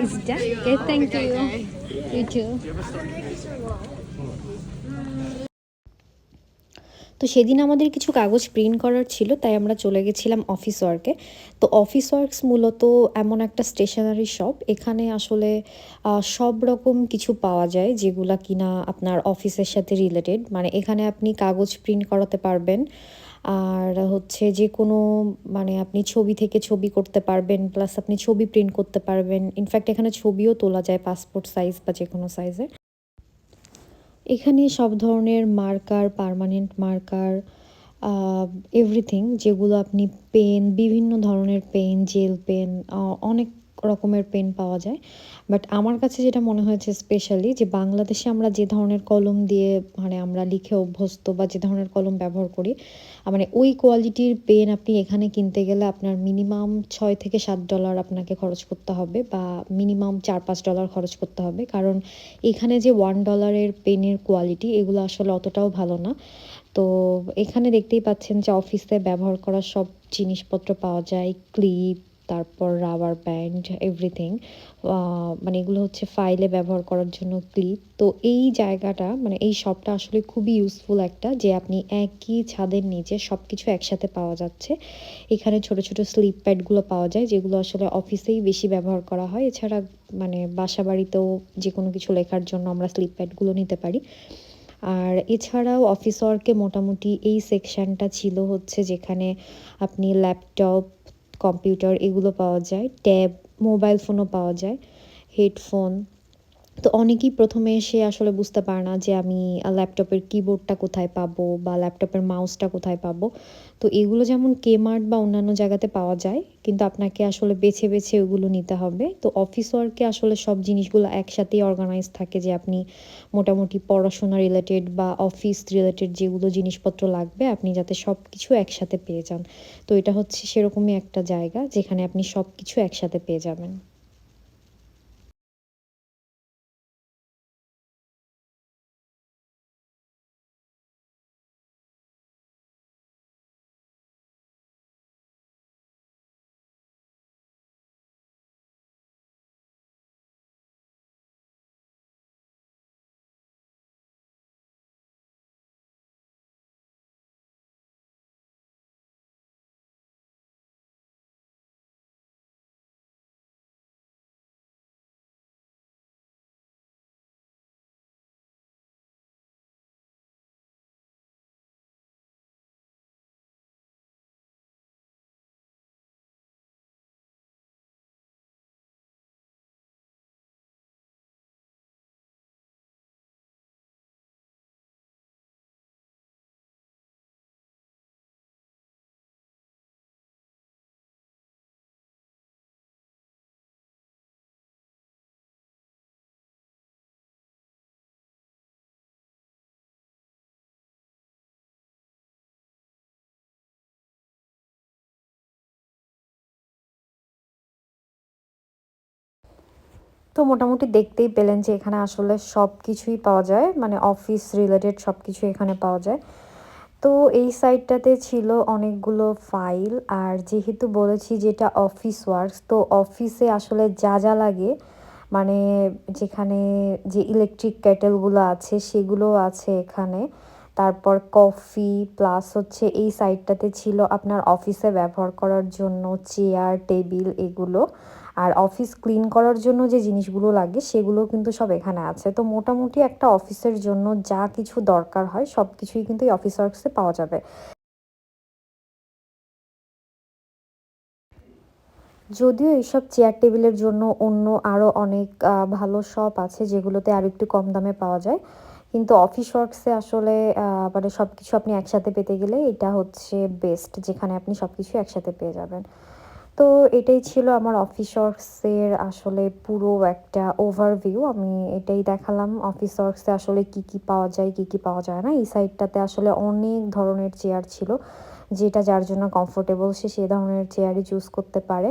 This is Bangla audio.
Is that? Okay, thank you. You too. তো সেদিন আমাদের কিছু কাগজ প্রিন্ট করার ছিল, তাই আমরা চলে গেছিলাম অফিস ওয়ার্কে তো অফিস ওয়ার্কস মূলত এমন একটা স্টেশনারি শপ এখানে আসলে সব রকম কিছু পাওয়া যায় যেগুলা কিনা আপনার অফিসের সাথে রিলেটেড মানে এখানে আপনি কাগজ প্রিন্ট করাতে পারবেন, আর হচ্ছে যে কোনো মানে আপনি ছবি থেকে ছবি করতে পারবেন প্লাস আপনি ছবি প্রিন্ট করতে পারবেন। ইনফ্যাক্ট এখানে ছবিও তোলা যায় পাসপোর্ট সাইজ বা যে কোনো সাইজের এখানে সব ধরনের মার্কার পার্মানেন্ট মার্কার এভরিথিং যেগুলো আপনি পেন বিভিন্ন ধরনের পেন জেল পেন অনেক রকমের পেন পাওয়া যায়। বাট আমার কাছে যেটা মনে হয়েছে স্পেশালি যে বাংলাদেশে আমরা যে ধরনের কলম দিয়ে মানে আমরা লিখে অভ্যস্ত বা যে ধরনের কলম ব্যবহার করি মানে ওই কোয়ালিটির পেন আপনি এখানে কিনতে গেলে আপনার মিনিমাম ছয় থেকে সাত ডলার আপনাকে খরচ করতে হবে বা মিনিমাম চার পাঁচ ডলার খরচ করতে হবে। কারণ এখানে যে ওয়ান ডলারের পেনের কোয়ালিটি এগুলো আসলে অতটাও ভালো না। তো এখানে দেখতেই পাচ্ছেন যে অফিসে ব্যবহার করা সব জিনিসপত্র পাওয়া যায়, ক্লিপ, তারপর রাবার ব্যান্ড, এভরিথিং। মানে এগুলো হচ্ছে ফাইলে ব্যবহার করার জন্য ক্লিপ। তো এই জায়গাটা মানে এই শপটা আসলে খুবই ইউজফুল একটা যে আপনি একই ছাদের নিচে সব কিছু একসাথে পাওয়া যাচ্ছে। এখানে ছোট ছোট স্লিপ প্যাডগুলো পাওয়া যায় যেগুলো আসলে অফিসেই বেশি ব্যবহার করা হয়। এছাড়া মানে বাসা বাড়িতেও যে কোনো কিছু লেখার জন্য আমরা স্লিপ প্যাডগুলো নিতে পারি। আর এছাড়াও অফিস ওয়ার্কে মোটামুটি এই সেকশানটা ছিল হচ্ছে যেখানে আপনি ল্যাপটপ কম্পিউটার এগুলো পাওয়া যায় ট্যাব মোবাইল ফোনও পাওয়া যায় হেডফোন তো অনেকেই প্রথমে এসে আসলে বুঝতে পারে না যে আমি ল্যাপটপের কিবোর্ডটা কোথায় পাবো বা ল্যাপটপের মাউসটা কোথায় পাবো। তো এগুলো যেমন কেমার্ট বা অন্যান্য জায়গাতে পাওয়া যায়, কিন্তু আপনাকে আসলে বেছে বেছে ওগুলো নিতে হবে। তো অফিস ওয়ার্কে আসলে সব জিনিসগুলো একসাথেই অর্গানাইজ থাকে যে আপনি মোটামুটি পড়াশোনা রিলেটেড বা অফিস রিলেটেড যেগুলো জিনিসপত্র লাগবে, আপনি যাতে সব কিছু একসাথে পেয়ে যান। তো এটা হচ্ছে সেরকমই একটা জায়গা যেখানে আপনি সব কিছু একসাথে পেয়ে যাবেন। তো মোটামুটি দেখতেই পেলেন যে এখানে আসলে সব কিছুই পাওয়া যায় মানে অফিস রিলেটেড সব কিছু এখানে পাওয়া যায়। তো এই সাইডটাতে ছিল অনেকগুলো ফাইল আর যেহেতু বলেছি যেটা অফিস ওয়ার্কস তো অফিসে আসলে যা যা লাগে মানে যেখানে যে ইলেকট্রিক কেটেলগুলো আছে সেগুলো আছে এখানে। তারপর কফি প্লাস হচ্ছে এই সাইডটাতে ছিল আপনার অফিসে ব্যবহার করার জন্য চেয়ার টেবিল এগুলো। আর অফিস ক্লিন করার জন্য যে জিনিসগুলো লাগে সেগুলো কিন্তু সব এখানে আছে। তো মোটামুটি একটা অফিসের জন্য যা কিছু দরকার হয় সব কিছুই কিন্তু এই অফিস ওয়ার্কসে পাওয়া যাবে। যদিও এইসব চেয়ার টেবিলের জন্য অন্য আরও অনেক ভালো শপ আছে যেগুলোতে আরও একটু কম দামে পাওয়া যায়। কিন্তু অফিস ওয়ার্কসে আসলে মানে সব কিছু আপনি একসাথে পেতে গেলে এটা হচ্ছে বেস্ট যেখানে আপনি সব কিছু একসাথে পেয়ে যাবেন। তো এটাই ছিল আমার অফিস ওয়ার্কসের আসলে পুরো একটা ওভারভিউ আমি এটাই দেখালাম অফিস ওয়ার্কসে আসলে কি কি পাওয়া যায়, কি কি পাওয়া যায় না। এই সাইডটাতে আসলে অনেক ধরনের চেয়ার ছিল, যেটা যার জন্য কমফোর্টেবল সে সে ধরনের চেয়ারই চুজ করতে পারে।